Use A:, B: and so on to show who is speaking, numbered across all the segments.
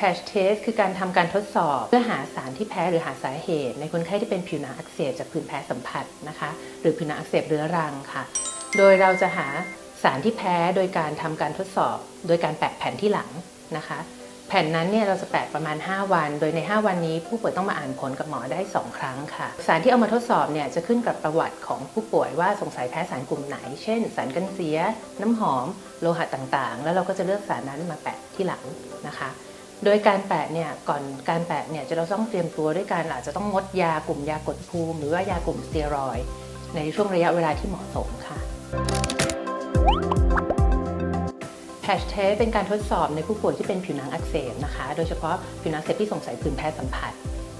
A: patch test คือการทำการทดสอบ เพื่อหาสารที่แพ้หรือหาสาเหตุ ในคนไข้ที่เป็นผิวหนังอักเสบจากผื่นแพ้สัมผัสนะคะ หรือผิวหนังอักเสบเรื้อรังค่ะ โดยเราจะหาสารที่แพ้โดยการทำการทดสอบ โดยการแปะแผ่นที่หลังนะคะ แผ่นนั้นเนี่ยเราจะแปะประมาณ 5 วัน โดยใน 5 วันนี้ผู้ป่วยต้องมาอ่านผลกับหมอได้ 2 ครั้งค่ะ สารที่เอามาทดสอบเนี่ยจะขึ้นกับประวัติของผู้ป่วยว่าสงสัยแพ้สารกลุ่มไหน เช่น สารกันเสีย น้ำหอม โลหะต่างๆ แล้วเราก็จะเลือกสารนั้นมาแปะที่หลังนะคะ โดยการแปะเนี่ยก่อนการแปะเนี่ยจะเราต้องเตรียมตัวด้วยการอาจจะต้องงดยากลุ่มยากดภูมิ หรือว่ายากลุ่มสเตียรอยในช่วงระยะเวลาที่เหมาะสมค่ะแพชเทสเป็นการทดสอบในผู้ป่วยที่เป็นผิวหนังอักเสบนะคะ โดยเฉพาะผิวหนังอักเสบที่สงสัยผื่นแพ้สัมผัส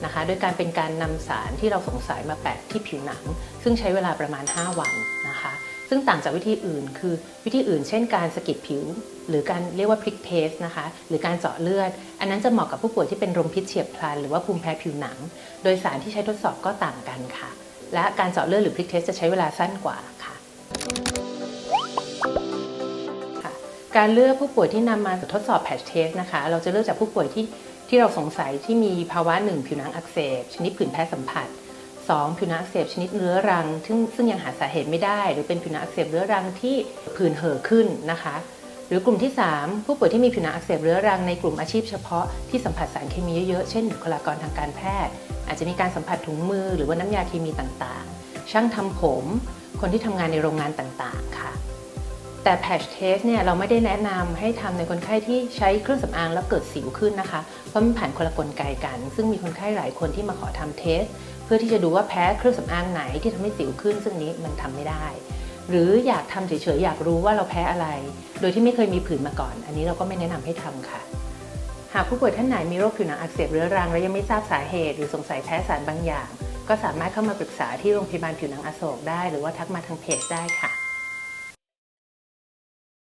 A: นะคะ โดยการเป็นการนำสารที่เราสงสัยมาแปะที่ผิวหนัง ซึ่งใช้เวลาประมาณ 5 วันนะคะ ซึ่งต่างจากวิธีอื่น คือวิธีอื่น เช่นการสกิดผิว หรือการเรียกว่าพริกเทสนะคะหรือการเจาะเลือด อันนั้นจะเหมาะกับผู้ป่วยที่เป็นลมพิษเฉียบพลันหรือว่าภูมิแพ้ผิวหนัง โดยสารที่ใช้ทดสอบก็ต่างกันค่ะ และการเจาะเลือดหรือพริกเทสจะใช้เวลาสั้นกว่าค่ะคะการเลือกผู้ป่วยที่นำมาทดสอบแพชเทสนะคะ เราจะเลือกจากผู้ป่วยที่ที่เราสงสัยที่มีภาวะหนึ่งผิวหนังอักเสบ ชนิดผื่นแพ้สัมผัส 2. ผิวหนังอักเสบชนิดเรื้อรัง ซึ่งซึ่งยังหาสาเหตุไม่ได้ หรือเป็นผิวหนังอักเสบเรื้อรังที่ผื่นเห่อขึ้นนะคะ หรือกลุ่มที่ 3 ผู้ป่วยที่มีผิวหนังอักเสบเรื้อรังในกลุ่มอาชีพเฉพาะที่สัมผัสสารเคมีเยอะๆ เช่นบุคลากรทางการแพทย์ อาจจะมีการสัมผัสถุงมือ หรือว่าน้ำยาเคมีต่างๆ ช่างทำผม คนที่ทำงานในโรงงานต่างๆ ค่ะ แต่แพชเทสเนี่ยเราไม่ได้แนะนำให้ทำในคนไข้ที่ใช้เครื่องสำอางแล้วเกิดสิวขึ้นนะคะ เพราะมันผ่านคนละกลไกกัน ซึ่งมีคนไข้หลายคนที่มาขอทำเทส เพื่อที่จะดูว่าแพ้เครื่องสำอางไหนที่ทำให้สิวขึ้น ซึ่งนี้มันทำไม่ได้ หรืออยากทำเฉยๆอยากรู้ว่าเราแพ้อะไร โดยที่ไม่เคยมีผื่นมาก่อน อันนี้เราก็ไม่แนะนำให้ทำค่ะหากผู้ป่วยท่านไหนมีโรคผิวหนังอักเสบเรื้อรังและยังไม่ทราบสาเหตุ หรือสงสัยแพ้สารบางอย่าง ก็สามารถเข้ามาปรึกษาที่โรงพยาบาลผิวหนังอโศกได้ หรือว่าทักมาทางเพจได้ค่ะ